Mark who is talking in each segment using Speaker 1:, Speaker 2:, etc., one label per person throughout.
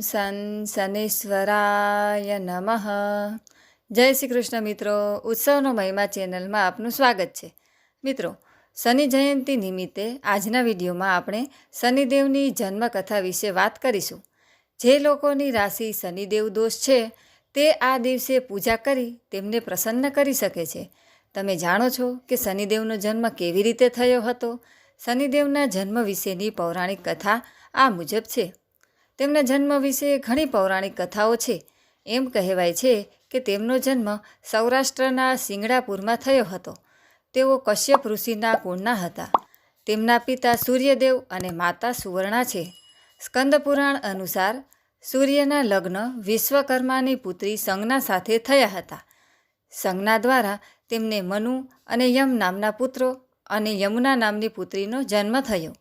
Speaker 1: સન શનેશ્વરાય નમઃ. જય શ્રી કૃષ્ણ મિત્રો, ઉત્સવનો મહિમા ચેનલમાં આપનું સ્વાગત છે. મિત્રો, શનિ જયંતિ નિમિત્તે આજના વિડીયોમાં આપણે શનિદેવની જન્મકથા વિશે વાત કરીશું. જે લોકોની રાશિ શનિદેવ દોષ છે, તે આ દિવસે પૂજા કરી તેમને પ્રસન્ન કરી શકે છે. તમે જાણો છો કે શનિદેવનો જન્મ કેવી રીતે થયો હતો? શનિદેવના જન્મ વિશેની પૌરાણિક કથા આ મુજબ છે. તેમના જન્મ વિશે ઘણી પૌરાણિક કથાઓ છે. એમ કહેવાય છે કે તેમનો જન્મ સૌરાષ્ટ્રના સિંગડાપુરમાં થયો હતો. તેઓ કશ્યપ ઋષિના કુળના હતા. તેમના પિતા સૂર્યદેવ અને માતા સુવર્ણા છે. સ્કંદ પુરાણ અનુસાર સૂર્યના લગ્ન વિશ્વકર્માની પુત્રી સંજ્ઞા સાથે થયા હતા. સંજ્ઞા દ્વારા તેમને મનુ અને યમ નામના પુત્રો અને યમુના નામની પુત્રીનો જન્મ થયો.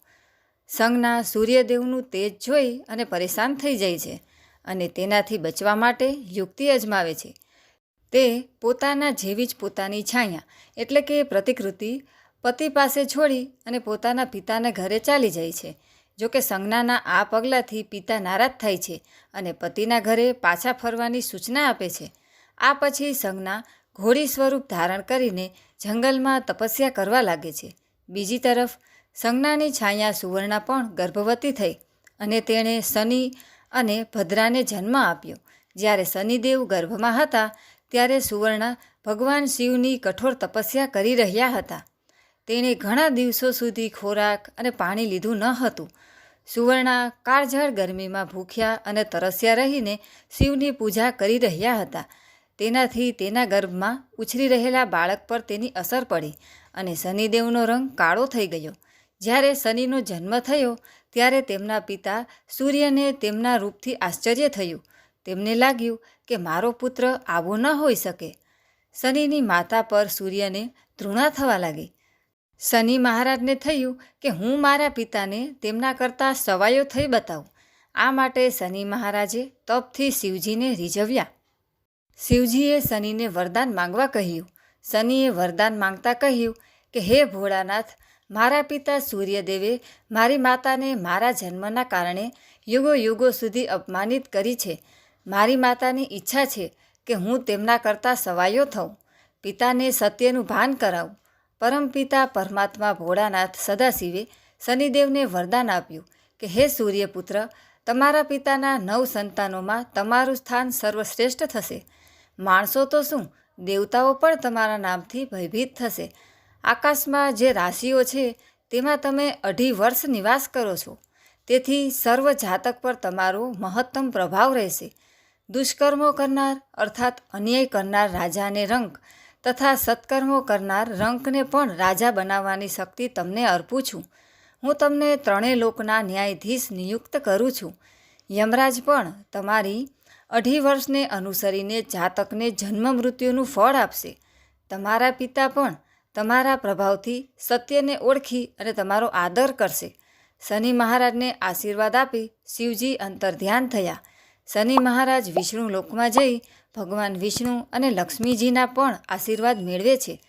Speaker 1: સંજ્ઞા સૂર્યદેવનું તેજ જોઈ અને પરેશાન થઈ જાય છે અને તેનાથી બચવા માટે યુક્તિ અજમાવે છે. તે પોતાના જેવી જ પોતાની છાયા, એટલે કે પ્રતિકૃતિ, પતિ પાસે છોડી અને પોતાના પિતાના ઘરે ચાલી જાય છે. જોકે સંજ્ઞાના આ પગલાંથી પિતા નારાજ થાય છે અને પતિના ઘરે પાછા ફરવાની સૂચના આપે છે. આ પછી સંજ્ઞા ઘોડી સ્વરૂપ ધારણ કરીને જંગલમાં તપસ્યા કરવા લાગે છે. બીજી તરફ સંજ્ઞાની છાયા સુવર્ણા પણ ગર્ભવતી થઈ અને તેણે શનિ અને ભદ્રાને જન્મ આપ્યો. જ્યારે શનિદેવ ગર્ભમાં હતા, ત્યારે સુવર્ણા ભગવાન શિવની કઠોર તપસ્યા કરી રહ્યા હતા. તેણે ઘણા દિવસો સુધી ખોરાક અને પાણી લીધું ન હતું. સુવર્ણા કાળઝાળ ગરમીમાં ભૂખ્યા અને તરસ્યા રહીને શિવની પૂજા કરી રહ્યા હતા. તેનાથી તેના ગર્ભમાં ઉછરી રહેલા બાળક પર તેની અસર પડી અને શનિદેવનો રંગ કાળો થઈ ગયો. જ્યારે શનિનો જન્મ થયો, ત્યારે તેમના પિતા સૂર્યને તેમના રૂપથી આશ્ચર્ય થયું. તેમને લાગ્યું કે મારો પુત્ર આવો ન હોઈ શકે. શનિની માતા પર સૂર્યને ધૃણા થવા લાગી. શનિ મહારાજને થયું કે હું મારા પિતાને તેમના કરતાં સવાયો થઈ બતાવું. આ માટે શનિ મહારાજે તપથી શિવજીને રીઝવ્યા. શિવજીએ શનિને વરદાન માંગવા કહ્યું. શનિએ વરદાન માંગતા કહ્યું કે, હે ભોળાનાથ મારા પિતા સૂર્યદેવે મારી માતાને મારા જન્મના કારણે યુગો યુગો સુધી અપમાનિત કરી છે. મારી માતાની ઈચ્છા છે કે હું તેમના કરતાં સવાયો થઉં. પિતાને સત્યનું ભાન કરાવું. પરમપિતા પરમાત્મા ભોળાનાથ સદાશિવે શનિદેવને વરદાન આપ્યું કે, હે સૂર્યપુત્ર, તમારા પિતાના નવ સંતાનોમાં તમારું સ્થાન સર્વશ્રેષ્ઠ થશે. માણસો તો શું, દેવતાઓ પણ તમારા નામથી ભયભીત થશે. આકાશમાં જે રાશિઓ છે, તેમાં તમે અઢી વર્ષ નિવાસ કરો છો. તેથી સર્વ જાતક પર તમારો મહત્તમ પ્રભાવ રહેશે. દુષ્કર્મો કરનાર, અર્થાત અન્યાય કરનાર રાજાને રંક તથા સત્કર્મો કરનાર રંકને પણ રાજા બનાવવાની શક્તિ તમને અર્પું છું. હું તમને ત્રણેય લોકના ન્યાયાધીશ નિયુક્ત કરું છું. યમરાજ પણ તમારી અઢી વર્ષને અનુસરીને જાતકને જન્મ મૃત્યુનું ફળ આપશે. તમારા પિતા પણ તમારા પ્રભાવથી સત્યને ઓળખી અને તમારો આદર કરશે. શનિ મહારાજને આશીર્વાદ આપી શિવજી અંતર ધ્યાન થયા. શનિ મહારાજ વિષ્ણુ લોકમાં જઈ ભગવાન વિષ્ણુ અને લક્ષ્મીજીના પણ આશીર્વાદ મેળવે છે.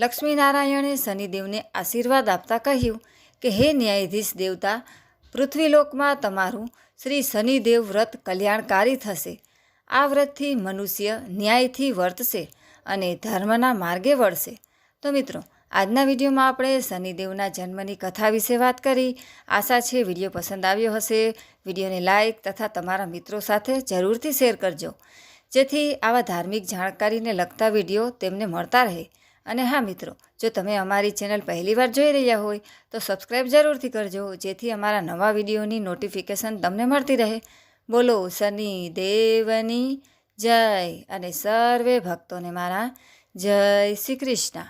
Speaker 1: લક્ષ્મીનારાયણે શનિદેવને આશીર્વાદ આપતા કહ્યું કે, હે ન્યાયાધીશ દેવતા, પૃથ્વીલોકમાં તમારું શ્રી શનિદેવ વ્રત કલ્યાણકારી થશે. આ વ્રતથી મનુષ્ય ન્યાયથી વર્તશે અને ધર્મના માર્ગે વળશે. તો મિત્રો, આજના વિડીયોમાં આપણે શનિદેવના જન્મની કથા વિશે વાત કરી. આશા છે વીડિયો પસંદ આવ્યો હશે. વિડીયોને લાઇક તથા તમારા મિત્રો સાથે જરૂરથી શેર કરજો. જેથી આવા ધાર્મિક જાણકારીને લગતા વીડિયો તેમને મળતા રહે. અને હા મિત્રો, જો તમે અમારી ચેનલ પહેલીવાર જોઈ રહ્યા હોય, તો સબસ્ક્રાઈબ જરૂરથી કરજો, જેથી અમારા નવા વિડીયોની નોટિફિકેશન તમને મળતી રહે. બોલો શનિ દેવની જય અને સર્વે ભક્તોને મારા જય શ્રી કૃષ્ણ.